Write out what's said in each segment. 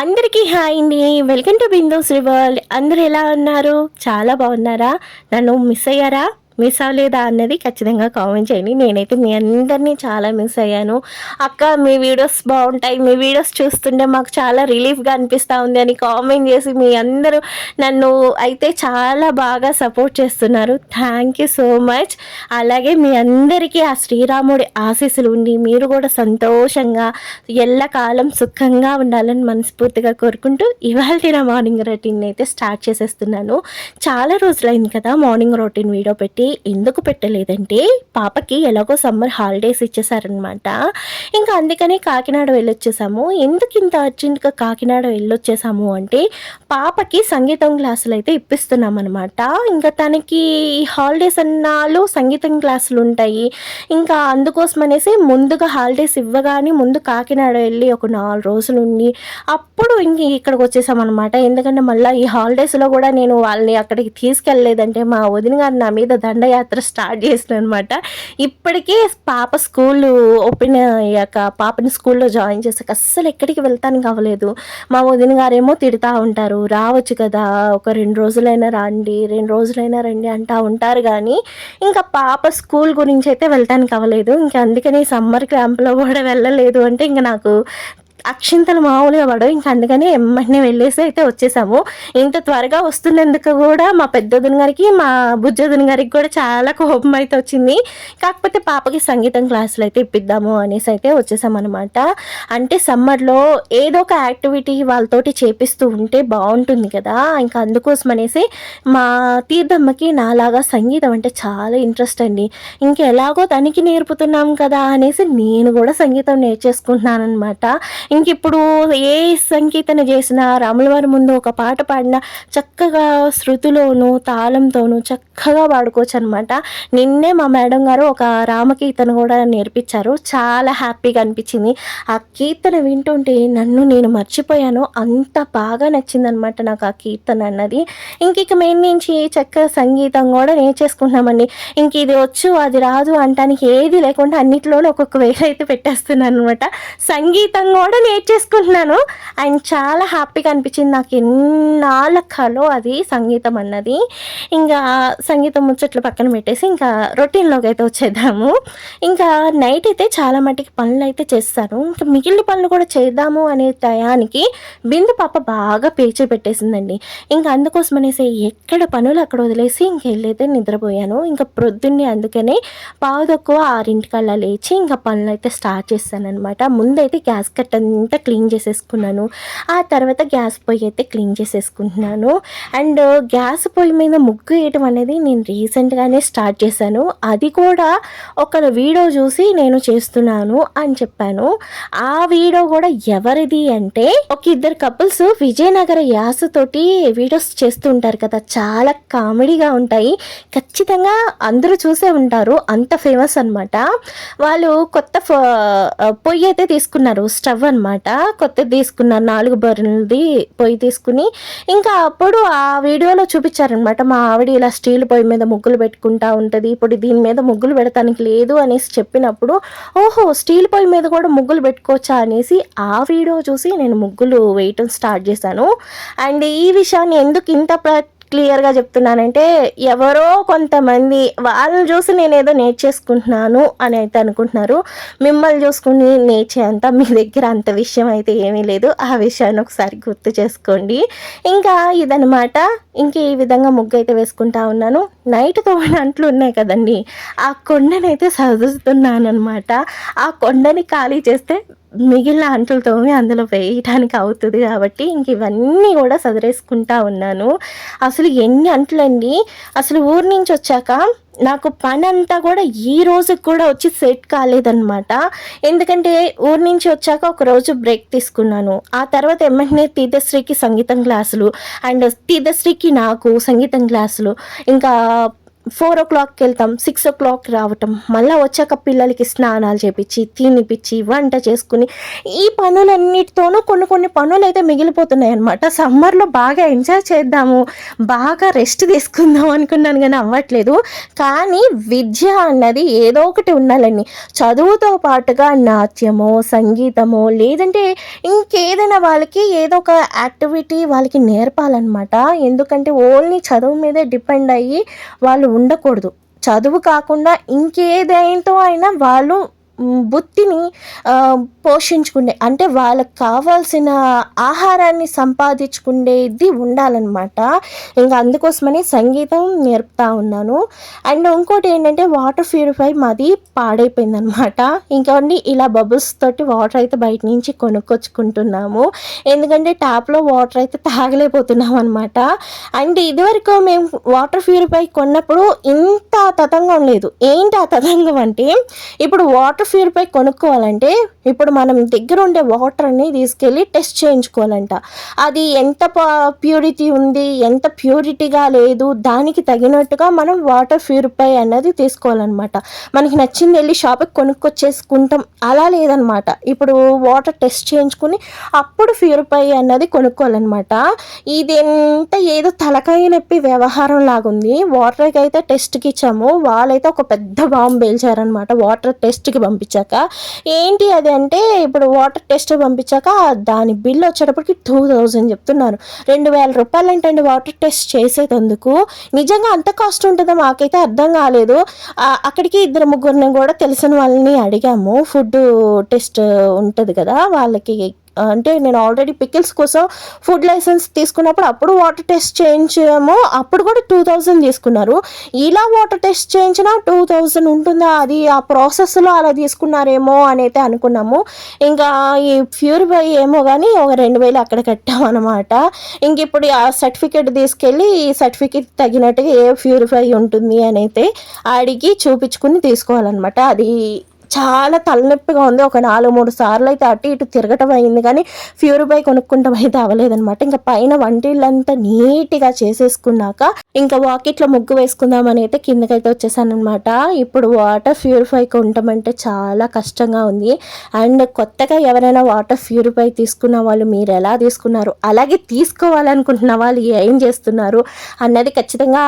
అందరికీ హాయ్ అండి. Welcome to బిందోస్ river అందరు ఎలా ఉన్నారు? చాలా బాగున్నారా? నన్ను మిస్ అయ్యారా? మిస్ అవ్వలేదా అన్నది ఖచ్చితంగా కామెంట్ చేయండి. నేనైతే మీ అందరినీ చాలా మిస్ అయ్యాను. అక్క మీ వీడియోస్ బాగుంటాయి. మీ వీడియోస్ చూస్తుంటే మాకు చాలా రిలీఫ్గా అనిపిస్తూ ఉంది అని కామెంట్ చేసి మీ అందరూ నన్ను అయితే చాలా బాగా సపోర్ట్ చేస్తున్నారు. థ్యాంక్ యూ సో మచ్ అలాగే మీ అందరికీ ఆ శ్రీరాముడి ఆశీస్సులు ఉండి మీరు కూడా సంతోషంగా ఎల్లకాలం సుఖంగా ఉండాలని మనస్ఫూర్తిగా కోరుకుంటూ ఇవాళ నా మార్నింగ్ రొటీన్ అయితే స్టార్ట్ చేసేస్తున్నాను. చాలా రోజులైంది కదా మార్నింగ్ రొటీన్ వీడియో పెట్టి. ఎందుకు పెట్టలేదంటే పాపకి ఎలాగో సమ్మర్ హాలిడేస్ ఇచ్చేసారనమాట ఇంకా అందుకనే కాకినాడ వెళ్ళొచ్చేసాము. ఎందుకు ఇంత అర్జెంట్గా కాకినాడ వెళ్ళొచ్చేసాము అంటే పాపకి సంగీతం క్లాసులు అయితే ఇప్పిస్తున్నాం అనమాట ఇంకా తనకి హాలిడేస్ అన్నాలు సంగీతం క్లాసులు ఉంటాయి. ఇంకా అందుకోసం అనేసి ముందుగా హాలిడేస్ ఇవ్వగానే ముందు కాకినాడ వెళ్ళి ఒక నాలుగు రోజులు ఉండి అప్పుడు ఇంక ఇక్కడికి వచ్చేసామన్నమాట. ఎందుకంటే మళ్ళీ ఈ హాలిడేస్లో కూడా నేను వాళ్ళని అక్కడికి తీసుకెళ్ళలేదంటే మా వదిన గారు నా మీద దండయాత్ర స్టార్ట్ చేసిన అనమాట ఇప్పటికే పాప స్కూల్ ఓపెన్ అయ్యాక పాపని స్కూల్లో జాయిన్ చేసాక అస్సలు ఎక్కడికి వెళ్తానికి అవ్వలేదు మా వదిన గారేమో తిడతా ఉంటారు రావచ్చు కదా ఒక రెండు రోజులైనా రండి రెండు రోజులైనా రండి అంటా ఉంటారు కానీ ఇంకా పాప స్కూల్ గురించి అయితే వెళ్ళటానికి అవ్వలేదు ఇంకా అందుకని సమ్మర్ క్యాంప్లో కూడా వెళ్ళలేదు అంటే ఇంకా నాకు అక్షింతలు మామూలుగా పడవు. ఇంకా అందుకని వెంటనే వెళ్ళేసి అయితే వచ్చేసాము. ఇంత త్వరగా వస్తున్నందుకు కూడా మా పెద్దదుని గారికి మా బుజ్జదుని గారికి కూడా చాలా కోపం అయితే వచ్చింది. కాకపోతే పాపకి సంగీతం క్లాసులు అయితే ఇప్పిద్దాము అనేసి అయితే వచ్చేసామన్నమాట. అంటే సమ్మర్లో ఏదో ఒక యాక్టివిటీ వాళ్ళతోటి చేపిస్తూ ఉంటే బాగుంటుంది కదా. ఇంకా అందుకోసం అనేసి మా తీర్థమ్మకి నాలాగా సంగీతం అంటే చాలా ఇంట్రెస్ట్ అండి. ఇంకెలాగో తనకి నేర్పుతున్నాం కదా అనేసి నేను కూడా సంగీతం నేర్చేసుకుంటున్నాను అనమాట ఇంకిప్పుడు ఏ సంగీతన చేసినా రాములవారి ముందు ఒక పాట పాడినా చక్కగా శృతిలోను తాళంతోనూ చక్కగా పాడుకోవచ్చు అనమాట నిన్నే మా మేడం గారు ఒక రామకీర్తన కూడా నేర్పించారు. చాలా హ్యాపీగా అనిపించింది. ఆ కీర్తన వింటుంటే నన్ను నేను మర్చిపోయాను. అంత బాగా నచ్చిందనమాట నాకు ఆ కీర్తన అన్నది. ఇంక ఇక మెయిన్ నుంచి చక్కగా సంగీతం కూడా నేర్చేసుకుంటున్నామండి. ఇంక ఇది వచ్చు అది రాదు అంటానికి ఏది లేకుండా అన్నిటిలోనూ ఒక్కొక్క వేలు అయితే పెట్టేస్తున్నాను అనమాట సంగీతం కూడా నేర్చేసుకుంటున్నాను అండ్ చాలా హ్యాపీగా అనిపించింది. నాకు ఎన్నాళ్ళ కలో అది సంగీతం అన్నది. ఇంకా సంగీతం ముచ్చట్లు పక్కన పెట్టేసి ఇంకా రొటీన్లోకి అయితే వచ్చేద్దాము. ఇంకా నైట్ అయితే చాలా మటుకి పనులు అయితే చేస్తాను. ఇంకా మిగిలిన పనులు కూడా చేద్దాము అనే టయానికి బిందు పాప బాగా పేచే పెట్టేసిందండి. ఇంకా అందుకోసం అనేసి ఎక్కడ పనులు అక్కడ వదిలేసి ఇంకెళ్ళైతే నిద్రపోయాను. ఇంకా ప్రొద్దున్నే అందుకనే పావు తక్కువ ఆరింటికల్లా లేచి ఇంకా పనులు అయితే స్టార్ట్ చేస్తాను అనమాట ముందైతే గ్యాస్ కట్ అంతా క్లీన్ చేసేసుకున్నాను. ఆ తర్వాత గ్యాస్ పొయ్యి అయితే క్లీన్ చేసేసుకుంటున్నాను. అండ్ గ్యాస్ పొయ్యి మీద ముగ్గు వేయటం అనేది నేను రీసెంట్గానే స్టార్ట్ చేశాను. అది కూడా ఒక వీడియో చూసి నేను చేస్తున్నాను అని చెప్పాను. ఆ వీడియో కూడా ఎవరిది అంటే ఒక ఇద్దరు కపుల్స్ విజయనగర యాసతోటి వీడియోస్ చేస్తూ ఉంటారు కదా. చాలా కామెడీగా ఉంటాయి. ఖచ్చితంగా అందరూ చూసే ఉంటారు. అంత ఫేమస్ అనమాట వాళ్ళు కొత్త ఫ- పొయ్యి అయితే తీసుకున్నారు. స్టవ్ అన్నమాట. కొత్తది తీసుకున్నారు నాలుగు బర్రెలది పొయ్యి తీసుకుని ఇంకా అప్పుడు ఆ వీడియోలో చూపించారనమాట మా ఆవిడ ఇలా స్టీల్ పొయ్యి మీద ముగ్గులు పెట్టుకుంటా ఉంటుంది ఇప్పుడు దీని మీద ముగ్గులు పెడతానికి లేదు అనేసి చెప్పినప్పుడు ఓహో స్టీల్ పొయ్యి మీద కూడా ముగ్గులు పెట్టుకోవచ్చా అనేసి ఆ వీడియో చూసి నేను ముగ్గులు వేయటం స్టార్ట్ చేశాను. అండ్ ఈ విషయాన్ని ఎందుకు ఇంత క్లియర్గా చెప్తున్నానంటే ఎవరో కొంతమంది వాళ్ళని చూసి నేనేదో నేర్చేసుకుంటున్నాను అని అయితే అనుకుంటున్నారు. మిమ్మల్ని చూసుకుని నేర్చే అంత మీ దగ్గర అంత విషయం అయితే ఏమీ లేదు. ఆ విషయాన్ని ఒకసారి గుర్తు చేసుకోండి. ఇంకా ఇదనమాట ఇంక ఈ విధంగా ముగ్గు అయితే వేసుకుంటా ఉన్నాను. నైట్ తోమని అంట్లు ఉన్నాయి కదండి. ఆ కొండనైతే సదురుతున్నాను అనమాట ఆ కొండని ఖాళీ చేస్తే మిగిలిన అంటులతోనే అందులో వేయటానికి అవుతుంది కాబట్టి ఇంక ఇవన్నీ కూడా సదిరేసుకుంటా ఉన్నాను. అసలు ఎన్ని అంటులండి? అసలు ఊరి నుంచి వచ్చాక నాకు పని అంతా కూడా ఈ రోజుకి కూడా వచ్చి సెట్ కాలేదన్నమాట. ఎందుకంటే ఊరి నుంచి వచ్చాక ఒక రోజు బ్రేక్ తీసుకున్నాను. ఆ తర్వాత ఎమ్మెన్యే తీర్థశ్రీకి సంగీతం క్లాసులు అండ్ తీర్థశ్రీకి నాకు సంగీతం క్లాసులు. ఇంకా ఫోర్ ఓ క్లాక్కి వెళ్తాం సిక్స్ ఓ క్లాక్ రావటం మళ్ళీ వచ్చాక పిల్లలకి స్నానాలు చేపించి తినిపించి వంట చేసుకుని ఈ పనులన్నిటితోనూ కొన్ని కొన్ని పనులు అయితే మిగిలిపోతున్నాయి అనమాట సమ్మర్లో బాగా ఎంజాయ్ చేద్దాము బాగా రెస్ట్ తీసుకుందాం అనుకున్నాను కానీ అవ్వట్లేదు. కానీ విద్య అన్నది ఏదో ఒకటి ఉండాలని చదువుతో పాటుగా నాట్యమో సంగీతమో లేదంటే ఇంకేదైనా వాళ్ళకి ఏదో ఒక యాక్టివిటీ వాళ్ళకి నేర్పాలన్నమాట. ఎందుకంటే ఓన్లీ చదువు మీదే డిపెండ్ అయ్యి వాళ్ళు ఉండకూడదు. చదువు కాకుండా ఇంకేదేంటో అయినా వాళ్ళు బుద్ధిని పోషించుకునే అంటే వాళ్ళకి కావాల్సిన ఆహారాన్ని సంపాదించుకునేది ఉండాలన్నమాట. ఇంకా అందుకోసమని సంగీతం నేర్పుతా ఉన్నాను. అండ్ ఇంకోటి ఏంటంటే వాటర్ ప్యూరిఫై మాది పాడైపోయిందనమాట ఇంకోండి ఇలా బబుల్స్ తోటి వాటర్ అయితే బయట నుంచి కొనుక్కొచ్చుకుంటున్నాము. ఎందుకంటే ట్యాప్లో వాటర్ అయితే తాగలేకపోతున్నాం అనమాట అండ్ ఇదివరకు మేము వాటర్ ప్యూరిఫై కొన్నప్పుడు ఇంత తతంగం లేదు. ఏంటి ఆ తతంగం అంటే ఇప్పుడు వాటర్ ప్యూరిఫై కొనుక్కోవాలంటే ఇప్పుడు మనం దగ్గర ఉండే వాటర్ని తీసుకెళ్ళి టెస్ట్ చేయించుకోవాలంట. అది ఎంత ప్యూరిటీ ఉంది ఎంత ప్యూరిటీగా లేదు దానికి తగినట్టుగా మనం వాటర్ ప్యూరిఫై అన్నది తీసుకోవాలన్నమాట. మనకి నచ్చింది వెళ్ళి షాప్కి కొనుక్కొచ్చేసుకుంటాం అలా లేదనమాట ఇప్పుడు వాటర్ టెస్ట్ చేయించుకుని అప్పుడు ప్యూరిఫై అన్నది కొనుక్కోవాలన్నమాట. ఇది ఎంత ఏదో తలకాయ నొప్పి వ్యవహారం లాగుంది. వాటర్కి అయితే టెస్ట్కి ఇచ్చాము వాళ్ళైతే ఒక పెద్ద బాంబు పేల్చారనమాట వాటర్ టెస్ట్కి పంపించాక ఏంటి అది అంటే ఇప్పుడు వాటర్ టెస్ట్ పంపించాక దాని బిల్ వచ్చేటప్పటికి టూ థౌజండ్ చెప్తున్నారు. రెండు వేల రూపాయలు ఏంటండి వాటర్ టెస్ట్ చేసేటందుకు. నిజంగా అంత కాస్ట్ ఉంటుందో మాకైతే అర్థం కాలేదు. అక్కడికి ఇద్దరు ముగ్గురిని కూడా తెలిసిన వాళ్ళని అడిగాము. ఫుడ్ టెస్ట్ ఉంటుంది కదా వాళ్ళకి అంటే నేను ఆల్రెడీ పికిల్స్ కోసం ఫుడ్ లైసెన్స్ తీసుకున్నప్పుడు అప్పుడు వాటర్ టెస్ట్ చేయించాము అప్పుడు కూడా టూ థౌజండ్ తీసుకున్నారు. ఇలా వాటర్ టెస్ట్ చేయించినా టూ థౌజండ్ ఉంటుందా? అది ఆ ప్రాసెస్లో అలా తీసుకున్నారేమో అని అయితే అనుకున్నాము. ఇంకా ఈ ప్యూరిఫై ఏమో కానీ ఒక రెండు వేలు అక్కడ కట్టామన్నమాట ఇంక ఇప్పుడు ఆ సర్టిఫికేట్ తీసుకెళ్ళి ఈ సర్టిఫికేట్ తగినట్టుగా ఏ ప్యూరిఫై ఉంటుంది అని అయితే అడిగి చూపించుకుని తీసుకోవాలన్నమాట. అది చాలా తలనొప్పిగా ఉంది. ఒక నాలుగు మూడు సార్లు అయితే అటు ఇటు తిరగటం అయింది. కానీ ప్యూరిఫై కొనుక్కుంటాం అయితే అవ్వలేదనమాట ఇంకా పైన వంటిళ్ళంతా నీట్గా చేసేసుకున్నాక ఇంకా వాకిట్లో ముగ్గు వేసుకుందామని అయితే కిందకైతే వచ్చేసాను అనమాట ఇప్పుడు వాటర్ ప్యూరిఫై కొనటమంటే చాలా కష్టంగా ఉంది. అండ్ కొత్తగా ఎవరైనా వాటర్ ప్యూరిఫై తీసుకున్న వాళ్ళు మీరు ఎలా తీసుకున్నారు? అలాగే తీసుకోవాలనుకుంటున్న వాళ్ళు ఏం చేస్తున్నారు? అన్నది ఖచ్చితంగా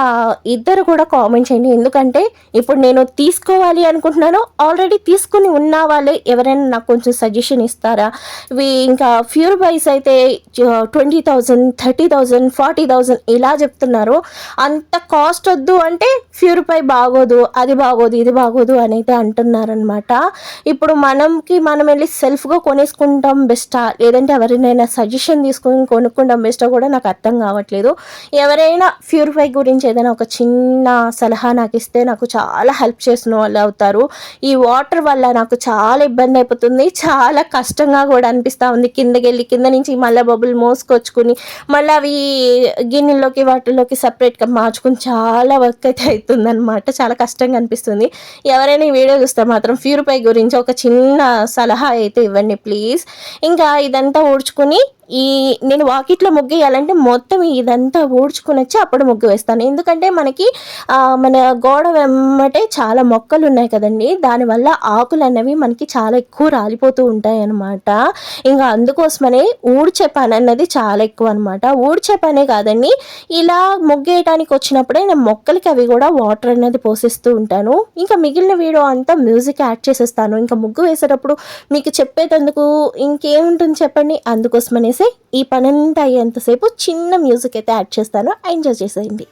ఇద్దరు కూడా కామెంట్ చేయండి. ఎందుకంటే ఇప్పుడు నేను తీసుకోవాలి అనుకుంటున్నాను. ఆల్రెడీ తీసుకుని ఉన్న వాళ్ళు ఎవరైనా నాకు కొంచెం సజెషన్ ఇస్తారా? ఇవి ఇంకా ప్యూరిఫైస్ అయితే twenty thousand thirty thousand forty thousand ఇలా చెప్తున్నారు అంత కాస్ట్ వద్దు అంటే ప్యూరిఫై బాగోదు అది బాగోదు ఇది బాగోదు అని అయితే అంటున్నారనమాట ఇప్పుడు మనంకి మనం వెళ్ళి సెల్ఫ్గా కొనేసుకుంటాం బెస్టా లేదంటే ఎవరినైనా సజెషన్ తీసుకుని కొనుక్కుంటాం బెస్టా కూడా నాకు అర్థం కావట్లేదు. ఎవరైనా ప్యూరిఫై గురించి ఏదైనా ఒక చిన్న సలహా నాకు ఇస్తే నాకు చాలా హెల్ప్ చేసిన వాళ్ళు అవుతారు. ఈ వాటర్ వల్ల నాకు చాలా ఇబ్బంది అయిపోతుంది. చాలా కష్టంగా కూడా అనిపిస్తూ ఉంది. కిందకి వెళ్ళి కింద నుంచి మళ్ళీ బబుల్ మోసుకొచ్చుకుని మళ్ళీ అవి గిన్నెల్లోకి వాటిల్లోకి సపరేట్గా మార్చుకుని చాలా వర్క్ అయితే అవుతుందన్నమాట చాలా కష్టంగా అనిపిస్తుంది. ఎవరైనా ఈ వీడియో చూస్తే మాత్రం ప్యూరిఫై గురించి ఒక చిన్న సలహా అయితే ఇవ్వండి ప్లీజ్. ఇంకా ఇదంతా ఊడ్చుకుని ఈ నేను వాకిట్లో ముగ్గు వేయాలంటే మొత్తం ఇదంతా ఊడ్చుకుని వచ్చి అప్పుడు ముగ్గు వేస్తాను. ఎందుకంటే మనకి మన గోడ వెమ్మటే చాలా మొక్కలు ఉన్నాయి కదండి. దానివల్ల ఆకులు అనేవి మనకి చాలా ఎక్కువ రాలిపోతూ ఉంటాయి అన్నమాట ఇంకా అందుకోసమనే ఊడ్చే పని అన్నది చాలా ఎక్కువ అనమాట ఊడ్చే పనే కాదండి. ఇలా ముగ్గేయటానికి వచ్చినప్పుడే నేను మొక్కలకి అవి కూడా వాటర్ అనేది పోసిస్తూ ఉంటాను. ఇంకా మిగిలిన వీడియో అంతా మ్యూజిక్ యాడ్ చేసేస్తాను. ఇంకా ముగ్గు వేసేటప్పుడు మీకు చెప్పేటందుకు ఇంకేముంటుంది చెప్పండి? అందుకోసమనేసి ఈ పనంతా అయ్యేంతసేపు చిన్న మ్యూజిక్ అయితే యాడ్ చేస్తాను. ఎంజాయ్ చేసేయండి.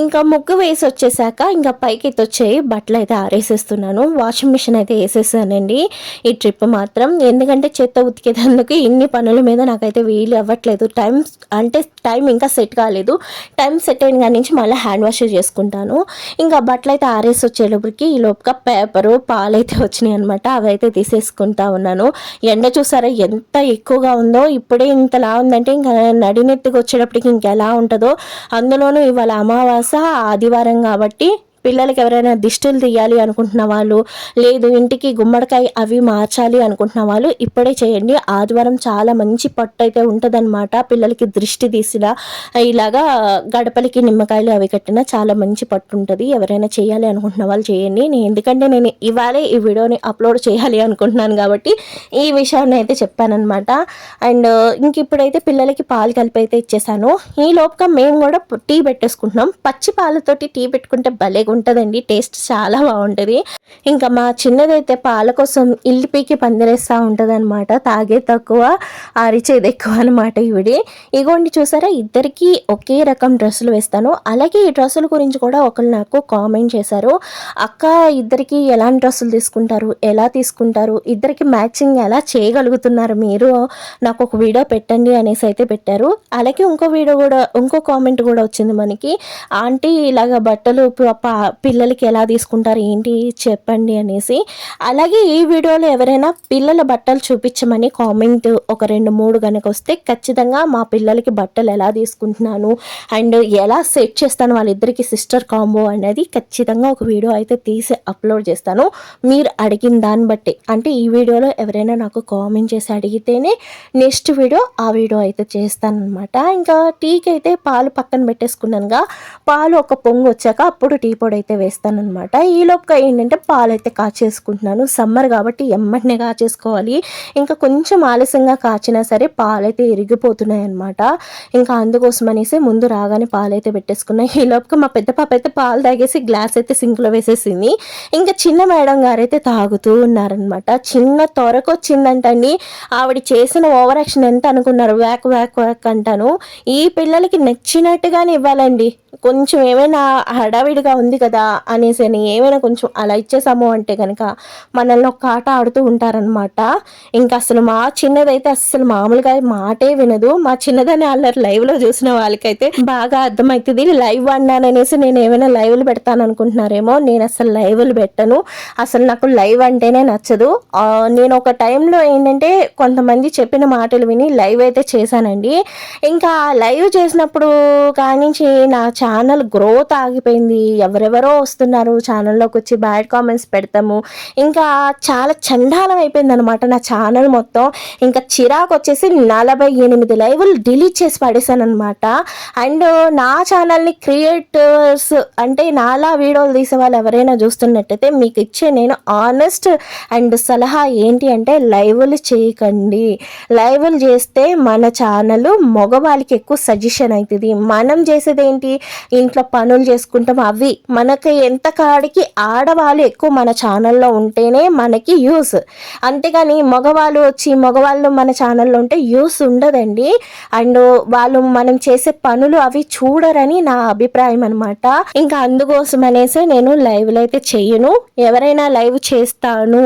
ఇంకా ముగ్గు వేసి వచ్చేసాక ఇంకా పైకి ఎత్తొచ్చాయి బట్టలు అయితే ఆరేసేస్తున్నాను. వాషింగ్ మిషన్ అయితే వేసేసానండి. ఈ ట్రిప్ మాత్రం. ఎందుకంటే చెత్త ఉతికేటందుకు ఇన్ని పనుల మీద నాకైతే వీలు అవ్వట్లేదు. టైం అంటే టైం ఇంకా సెట్ కాలేదు. టైం సెట్ అయిన కాడి నుంచి మళ్ళీ హ్యాండ్ వాష్ చేసుకుంటాను. ఇంకా బట్టలు అయితే ఆరేసి వచ్చేటప్పటికి ఈ లోపుగా పేపరు పాలు అయితే వచ్చినాయి అనమాట అవి అయితే తీసేసుకుంటా ఉన్నాను. ఎండ చూసారా ఎంత ఎక్కువగా ఉందో. ఇప్పుడే ఇంతలా ఉందంటే ఇంకా నడినెత్తికి వచ్చేటప్పటికి ఇంకెలా ఉంటుందో. అందులోనూ ఇవాళ అమావాస ఆదివారం కాబట్టి పిల్లలకి ఎవరైనా దిష్టిలు తీయాలి అనుకుంటున్న వాళ్ళు లేదు ఇంటికి గుమ్మడికాయ అవి మార్చాలి అనుకుంటున్న వాళ్ళు ఇప్పుడే చేయండి. ఆదివారం చాలా మంచి పట్టు అయితే ఉంటుందన్నమాట. పిల్లలకి దృష్టి తీసిన ఇలాగా గడపలకి నిమ్మకాయలు అవి కట్టిన చాలా మంచి పట్టు ఉంటుంది ఎవరైనా చేయాలి అనుకుంటున్న వాళ్ళు చేయండి. నేను ఎందుకంటే నేను ఇవాళే ఈ వీడియోని అప్లోడ్ చేయాలి అనుకుంటున్నాను కాబట్టి ఈ విషయాన్ని అయితే చెప్పానమాట అండ్ ఇంక ఇప్పుడైతే పిల్లలకి పాలు కలిపి అయితే ఇచ్చేసాను. ఈ లోపుగా మేము కూడా టీ పెట్టేసుకుంటున్నాం. పచ్చి పాలతోటి టీ పెట్టుకుంటే భలే ఉంటుందండి టేస్ట్ చాలా బాగుంటుంది. ఇంకా మా చిన్నదైతే పాల కోసం ఇల్లు పీకి పందిరేస్తూ ఉంటుంది అనమాట తాగే తక్కువ అరిచేది ఎక్కువ అనమాట ఇవిడి. ఇగోండి చూసారా ఇద్దరికి ఒకే రకం డ్రెస్సులు వేస్తాను. అలాగే ఈ డ్రెస్సుల గురించి కూడా ఒకరు నాకు కామెంట్ చేశారు. అక్క ఇద్దరికి ఎలాంటి డ్రెస్సులు తీసుకుంటారు ఎలా తీసుకుంటారు ఇద్దరికి మ్యాచింగ్ ఎలా చేయగలుగుతున్నారు మీరు? నాకు ఒక వీడియో పెట్టండి అనేసి అయితే పెట్టారు. అలాగే ఇంకో వీడియో కూడా ఇంకో కామెంట్ కూడా వచ్చింది మనకి. ఆంటీ ఇలాగ బట్టలు ప- పిల్లలకి ఎలా తీసుకుంటారు ఏంటి చెప్పండి అనేసి. అలాగే ఈ వీడియోలో ఎవరైనా పిల్లల బట్టలు చూపించమని కామెంట్ ఒక రెండు మూడు కనుక వస్తే ఖచ్చితంగా మా పిల్లలకి బట్టలు ఎలా తీసుకుంటున్నాను అండ్ ఎలా సెట్ చేస్తాను వాళ్ళిద్దరికి సిస్టర్ కాంబో అనేది ఖచ్చితంగా ఒక వీడియో అయితే తీసి అప్లోడ్ చేస్తాను. మీరు అడిగిన దాన్ని బట్టి. అంటే ఈ వీడియోలో ఎవరైనా నాకు కామెంట్ చేసి అడిగితేనే నెక్స్ట్ వీడియో ఆ వీడియో అయితే చేస్తానన్నమాట. ఇంకా టీకి అయితే పాలు పక్కన పెట్టేసుకున్నానుగా. పాలు ఒక పొంగు వచ్చాక అప్పుడు టీ పొడి అయితే వేస్తానమాట ఈ ఏంటంటే పాలు అయితే కాచేసుకుంటున్నాను. సమ్మర్ కాబట్టి ఎమ్మటినే కాచేసుకోవాలి. ఇంకా కొంచెం ఆలస్యంగా కాచినా సరే పాలు అయితే ఇరిగిపోతున్నాయి అనమాట ఇంకా అందుకోసం అనేసి ముందు రాగానే పాలు అయితే పెట్టేసుకున్నాయి ఈ మా పెద్ద పాప అయితే పాలు తాగేసి గ్లాస్ అయితే సింక్లో వేసేసింది. ఇంకా చిన్న మేడం గారు అయితే తాగుతూ ఉన్నారనమాట చిన్న తొరకొచ్చిందంటండి ఆవిడ చేసిన ఓవర్ యాక్షన్ ఎంత అనుకున్నారు? వ్యాక్ వ్యాక్ వ్యాక్ అంటాను. ఈ పిల్లలకి నచ్చినట్టుగానే ఇవ్వాలండి. కొంచెం ఏమైనా హడావిడిగా ఉంది కదా అనేసి అని ఏమైనా కొంచెం అలా ఇచ్చేసాము అంటే కనుక మనల్ని ఒక ఆట ఆడుతూ ఉంటారనమాట ఇంకా అసలు మా చిన్నదైతే అసలు మామూలుగా మాటే వినదు. మా చిన్నదని అల్లరి లైవ్లో చూసిన వాళ్ళకైతే బాగా అర్థమవుతుంది. లైవ్ అన్నాననేసి నేను ఏమైనా లైవ్లు పెడతాను అనుకుంటున్నారేమో నేను అసలు లైవ్లు పెట్టను. అసలు నాకు లైవ్ అంటేనే నచ్చదు. నేను ఒక టైంలో ఏంటంటే కొంతమంది చెప్పిన మాటలు విని లైవ్ అయితే చేశానండి. ఇంకా లైవ్ చేసినప్పుడు కానించి నా ఛానల్ గ్రోత్ ఆగిపోయింది. ఎవరెవరో వస్తున్నారు. ఛానల్లోకి వచ్చి బ్యాడ్ కామెంట్స్ పెడతాము. ఇంకా చాలా చండాలం అయిపోయింది అనమాట నా ఛానల్ మొత్తం. ఇంకా చిరాకు వచ్చేసి నలభై ఎనిమిది లైవ్లు డిలీట్ చేసి పడేశాను అనమాట అండ్ నా ఛానల్ని క్రియేటర్స్ అంటే నాలా వీడియోలు తీసే వాళ్ళు ఎవరైనా చూస్తున్నట్టయితే మీకు ఇచ్చే నేను ఆనెస్ట్ అండ్ సలహా ఏంటి అంటే లైవ్లు చేయకండి. లైవ్లు చేస్తే మన ఛానల్ మగవాళ్ళకి ఎక్కువ సజెషన్ అవుతుంది. మనం చేసేది ఏంటి ఇంట్లో పనులు చేసుకుంటాం. అవి మనకి ఎంత కాడికి ఆడవాళ్ళు ఎక్కువ మన ఛానల్లో ఉంటేనే మనకి యూస్. అంతేగాని మగవాళ్ళు వచ్చి మగవాళ్ళు మన ఛానల్లో ఉంటే యూస్ ఉండదండి. అండ్ వాళ్ళు మనం చేసే పనులు అవి చూడరని నా అభిప్రాయం అనమాట ఇంకా అందుకోసం అనేసి నేను లైవ్లో అయితే చెయ్యను ఎవరైనా లైవ్ చేస్తాను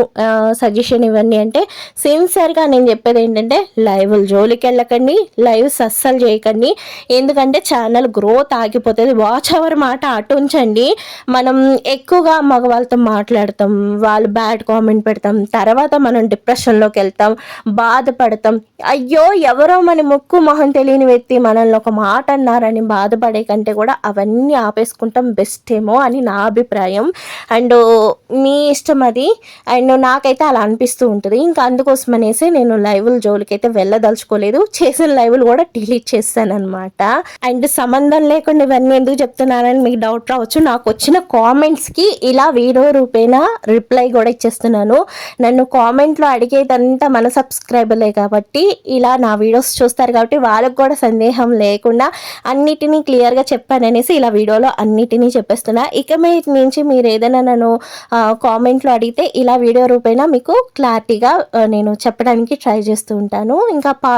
సజెషన్ ఇవ్వండి అంటే సిన్సియర్గా నేను చెప్పేది ఏంటంటే లైవ్ జోలికి వెళ్ళకండి లైవ్ అస్సలు చేయకండి. ఎందుకంటే ఛానల్ గ్రోత్ ఆగిపోతుంది. వాచ్ అవర్ మాట అటు ఉంచండి. మనం ఎక్కువగా మగవాళ్ళతో మాట్లాడతాం. వాళ్ళు బ్యాడ్ కామెంట్ పెడతాం. తర్వాత మనం డిప్రెషన్లోకి వెళ్తాం. బాధపడతాం. అయ్యో ఎవరో మన ముక్కు మొహం తెలియని వ్యక్తి మనల్ని ఒక మాట అన్నారని బాధపడే కంటే కూడా అవన్నీ ఆపేసుకుంటాం. బెస్ట్ ఏమో అని నా అభిప్రాయం. అండ్ మీ ఇష్టం అది. అండ్ నాకైతే అలా అనిపిస్తూ ఉంటుంది. ఇంకా అందుకోసం అనేసి నేను లైవ్ల జోలికి అయితే వెళ్ళదలుచుకోలేదు. చేసిన లైవ్లు కూడా డిలీట్ చేస్తాను అనమాట అండ్ సంబంధం లేకుండా ఇవన్నీ ఎందుకు చెప్తున్నానని మీకు డౌట్ రావచ్చు. నాకు వచ్చిన కామెంట్స్కి ఇలా వీడియో రూపేణా రిప్లై కూడా ఇచ్చేస్తున్నాను. నన్ను కామెంట్లో అడిగేదంతా మన సబ్స్క్రైబర్లే కాబట్టి ఇలా నా వీడియోస్ చూస్తారు కాబట్టి వాళ్ళకు కూడా సందేహం లేకుండా అన్నిటినీ క్లియర్గా చెప్పాననేసి ఇలా వీడియోలో అన్నిటినీ చెప్పేస్తున్నా. ఇక మీ నుంచి మీరు ఏదైనా నన్ను కామెంట్లో అడిగితే ఇలా వీడియో రూపేణా మీకు క్లారిటీగా నేను చెప్పడానికి ట్రై చేస్తూ ఉంటాను. ఇంకా పా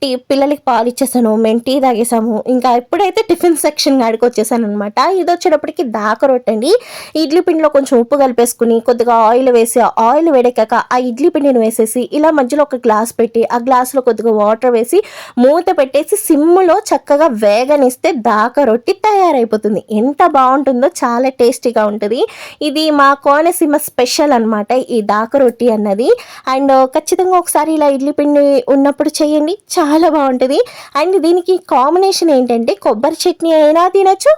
టీ పిల్లలకి పాలు ఇచ్చేసాను మేము టీ తాగేసాము. ఇంకా ఎప్పుడైతే టిఫిన్ సెక్షన్ యాడికి వచ్చేసాను అనమాట ఇది వచ్చేటప్పటికి దాక రొట్టె అండి ఇడ్లీ పిండిలో కొంచెం ఉప్పు కలిపేసుకుని కొద్దిగా ఆయిల్ వేసి ఆయిల్ వేడెక్కాక ఆ ఇడ్లీ పిండిని వేసేసి ఇలా మధ్యలో ఒక గ్లాస్ పెట్టి ఆ గ్లాస్లో కొద్దిగా వాటర్ వేసి మూత పెట్టేసి సిమ్లో చక్కగా వేగనిస్తే దాక రొట్టి తయారైపోతుంది. ఎంత బాగుంటుందో చాలా టేస్టీగా ఉంటుంది. ఇది మా కోనసీమ స్పెషల్ అనమాట ఈ దాక రొట్టి అన్నది. అండ్ ఖచ్చితంగా ఒకసారి ఇలా ఇడ్లీ పిండి ఉన్నప్పుడు చేయండి. చాలా బాగుంటుంది. అండ్ దీనికి కాంబినేషన్ ఏంటంటే కొబ్బరి చట్నీ అయినా తినచ్చు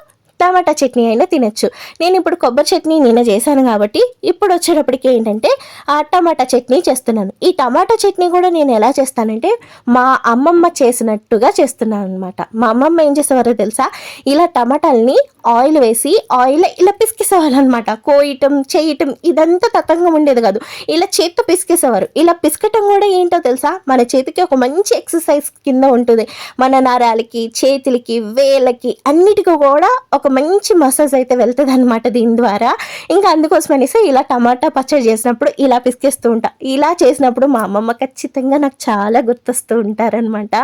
టమాటా చట్నీ అయినా తినచ్చు. నేను ఇప్పుడు కొబ్బరి చట్నీ నిన్న చేశాను కాబట్టి ఇప్పుడు వచ్చేటప్పటికి ఏంటంటే ఆ టమాటా చట్నీ చేస్తున్నాను. ఈ టమాటా చట్నీ కూడా నేను ఎలా చేస్తానంటే మా అమ్మమ్మ చేసినట్టుగా చేస్తున్నాను అనమాట మా అమ్మమ్మ ఏం చేసేవారో తెలుసా? ఇలా టమాటాలని ఆయిల్ వేసి ఆయిల్ ఇలా పిసికేసేవాళ్ళనమాట. కోయటం చేయటం ఇదంతా తతంగం ఉండేది కాదు. ఇలా చేతితో పిసికేసేవారు. ఇలా పిసకటం కూడా ఏంటో తెలుసా? మన చేతికి ఒక మంచి ఎక్సర్సైజ్ కింద ఉంటుంది. మన నరాలకి చేతులకి వేలకి అన్నిటికీ కూడా ఒక మంచి మసాజ్ అయితే వెళ్తుంది అనమాట దీని ద్వారా. ఇంకా అందుకోసం అనేసి ఇలా టమాటా పచ్చడి చేసినప్పుడు ఇలా పిసికేస్తూ ఉంటా. ఇలా చేసినప్పుడు మా అమ్మమ్మ ఖచ్చితంగా నాకు చాలా గుర్తొస్తూ ఉంటారనమాట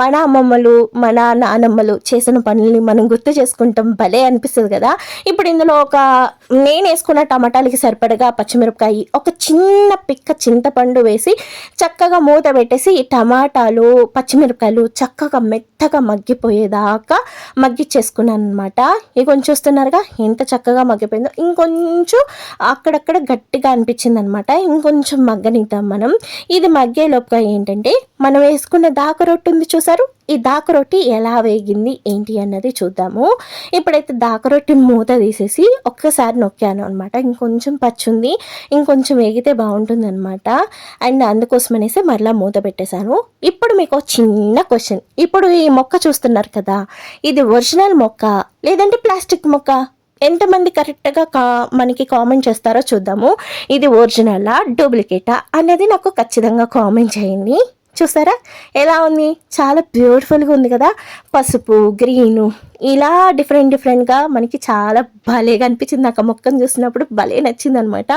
మన అమ్మమ్మలు మన నానమ్మలు చేసిన పనుల్ని మనం గుర్తు చేసుకుంటాం భలే అనిపిస్తుంది కదా. ఇప్పుడు ఇందులో ఒక నేను వేసుకున్న టమాటాలకి సరిపడగా పచ్చిమిరపకాయ ఒక చిన్న పిక్క చింతపండు వేసి చక్కగా మూత పెట్టేసి ఈ టమాటాలు పచ్చిమిరపకాయలు చక్కగా మెత్తగా మగ్గిపోయేదాకా మగ్గిచ్చేసుకున్నాను అనమాట ఇక కొంచెం చూస్తున్నారుగా ఎంత చక్కగా మగ్గిపోయిందో. ఇంకొంచెం అక్కడక్కడ గట్టిగా అనిపించింది అనమాట ఇంకొంచెం మగ్గనిద్దాం మనం. ఇది మగ్గేలోపుగా ఏంటంటే మనం వేసుకున్న దాక రొట్టు ఉంది చూసారు ఈ దాక రొట్టి ఎలా వేగింది ఏంటి అన్నది చూద్దాము. ఇప్పుడైతే దాక రొట్టి మూత తీసేసి ఒక్కసారి నొక్కాను అనమాట ఇంకొంచెం పచ్చుంది ఇంకొంచెం వేగితే బాగుంటుంది అనమాట అండ్ అందుకోసం అనేసి మరలా మూత పెట్టేశాను. ఇప్పుడు మీకు చిన్న క్వశ్చన్. ఇప్పుడు ఈ మొక్క చూస్తున్నారు కదా ఇది ఒరిజినల్ మొక్క లేదంటే ప్లాస్టిక్ మొక్క? ఎంతమంది కరెక్ట్గా కా మనకి కామెంట్ చేస్తారో చూద్దాము. ఇది ఒరిజినలా డూప్లికేటా అనేది నాకు ఖచ్చితంగా కామెంట్ చేయండి. చూసారా? ఎలా ఉంది? చాలా బ్యూటిఫుల్గా ఉంది కదా? పసుపు గ్రీను ఇలా డిఫరెంట్ డిఫరెంట్గా మనకి చాలా భలేగా అనిపించింది నాకు ఆ మొక్కను చూసినప్పుడు భలే నచ్చింది అనమాట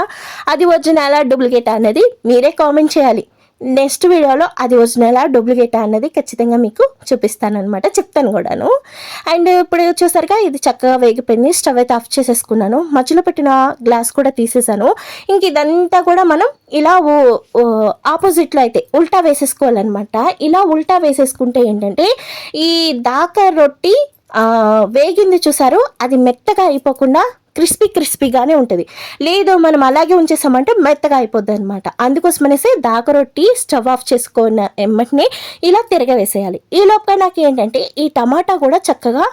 అది ఒరిజినల్ డూప్లికేట్ అనేది మీరే కామెంట్ చేయాలి. నెక్స్ట్ వీడియోలో అది ఒరిజినల్ డూప్లికేట్ అన్నది ఖచ్చితంగా మీకు చూపిస్తాను అనమాట చెప్తాను కూడాను. అండ్ ఇప్పుడు చూసారుగా ఇది చక్కగా వేగిపోయింది. స్టవ్ అయితే ఆఫ్ చేసేసుకున్నాను. మధ్యలో పెట్టిన గ్లాస్ కూడా తీసేసాను. ఇంక ఇదంతా కూడా మనం ఇలా ఆపోజిట్లో అయితే ఉల్టా వేసేసుకోవాలన్నమాట. ఇలా ఉల్టా వేసేసుకుంటే ఏంటంటే ఈ దాకా రొట్టి వేగింది చూసారు? అది మెత్తగా అయిపోకుండా క్రిస్పీ క్రిస్పీగానే ఉంటుంది. లేదు మనం అలాగే ఉంచేసామంటే మెత్తగా అయిపోద్ది అనమాట అందుకోసమనేసి దాకరొట్టి స్టవ్ ఆఫ్ చేసుకున్న ఎమ్మటిని ఇలా తిరగవేసేయాలి. ఈ లోపల నాకు ఏంటంటే ఈ టమాటా కూడా చక్కగా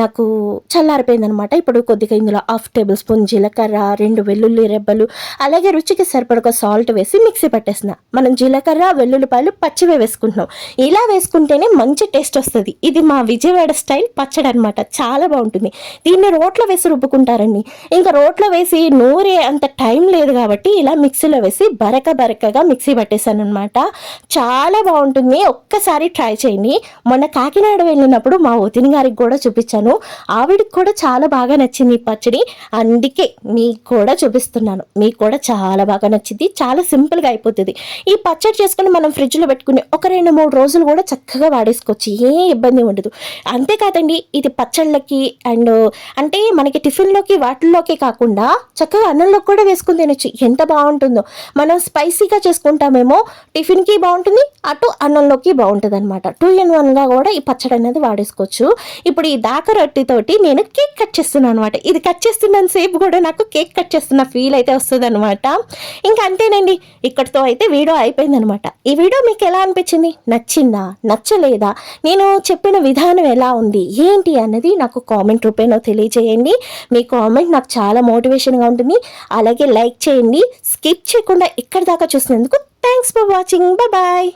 నాకు చల్లారిపోయింది అనమాట ఇప్పుడు కొద్దిగా ఇందులో హాఫ్ టేబుల్ స్పూన్ జీలకర్ర రెండు వెల్లుల్లి రెబ్బలు అలాగే రుచికి సరిపడక సాల్ట్ వేసి మిక్సీ పట్టేసిన. మనం జీలకర్ర వెల్లుల్లిపాయలు పచ్చివే వేసుకుంటున్నాం. ఇలా వేసుకుంటేనే మంచి టేస్ట్ వస్తుంది. ఇది మా విజయవాడ స్టైల్ పచ్చడి అనమాట చాలా బాగుంటుంది. దీన్ని రోట్లో వేసి రుబ్బుకుంటాం ఉంటారండి. ఇంకా రోట్లో వేసి నూరే అంత టైం లేదు కాబట్టి ఇలా మిక్సీలో వేసి బరక బరకగా మిక్సీ పట్టేశాను అనమాట చాలా బాగుంటుంది. ఒక్కసారి ట్రై చేయండి. మొన్న కాకినాడ వెళ్ళినప్పుడు మా వతిని గారికి కూడా చూపించాను. ఆవిడకి కూడా చాలా బాగా నచ్చింది ఈ పచ్చడి. అందుకే మీకు కూడా చూపిస్తున్నాను. మీకు కూడా చాలా బాగా నచ్చింది. చాలా సింపుల్గా అయిపోతుంది. ఈ పచ్చడి చేసుకుని మనం ఫ్రిడ్జ్లో పెట్టుకుని ఒక రెండు మూడు రోజులు కూడా చక్కగా వాడేసుకోవచ్చు. ఏ ఇబ్బంది ఉండదు. అంతేకాదండి ఇది పచ్చళ్ళకి అండ్ అంటే మనకి టిఫిన్లో రైస్లోకి వాటిల్లోకి కాకుండా చక్కగా అన్నంలోకి కూడా వేసుకుని తినొచ్చు. ఎంత బాగుంటుందో. మనం స్పైసీగా చేసుకుంటామేమో టిఫిన్కి బాగుంటుంది అటు అన్నంలోకి బాగుంటుంది అనమాట టూ ఇన్ వన్గా కూడా ఈ పచ్చడి అనేది వాడేసుకోవచ్చు. ఇప్పుడు ఈ దాక రొట్టెతోటి నేను కేక్ కట్ చేస్తున్నాను అనమాట ఇది కట్ చేస్తున్నంత సేపు కూడా నాకు కేక్ కట్ చేస్తున్న ఫీల్ అయితే వస్తుంది అనమాట ఇంకా అంతేనండి. ఇక్కడితో అయితే వీడియో అయిపోయింది అనమాట ఈ వీడియో మీకు ఎలా అనిపించింది? నచ్చిందా? నచ్చలేదా? నేను చెప్పిన విధానం ఎలా ఉంది? ఏంటి అన్నది నాకు కామెంట్ రూపేణో తెలియజేయండి. మీకు కామెంట్ నాకు చాలా మోటివేషన్గా ఉంటుంది. అలాగే లైక్ చేయండి. స్కిప్ చేయకుండా ఇక్కడ దాకా చూసినందుకు థ్యాంక్స్ ఫర్ వాచింగ్ బాయ్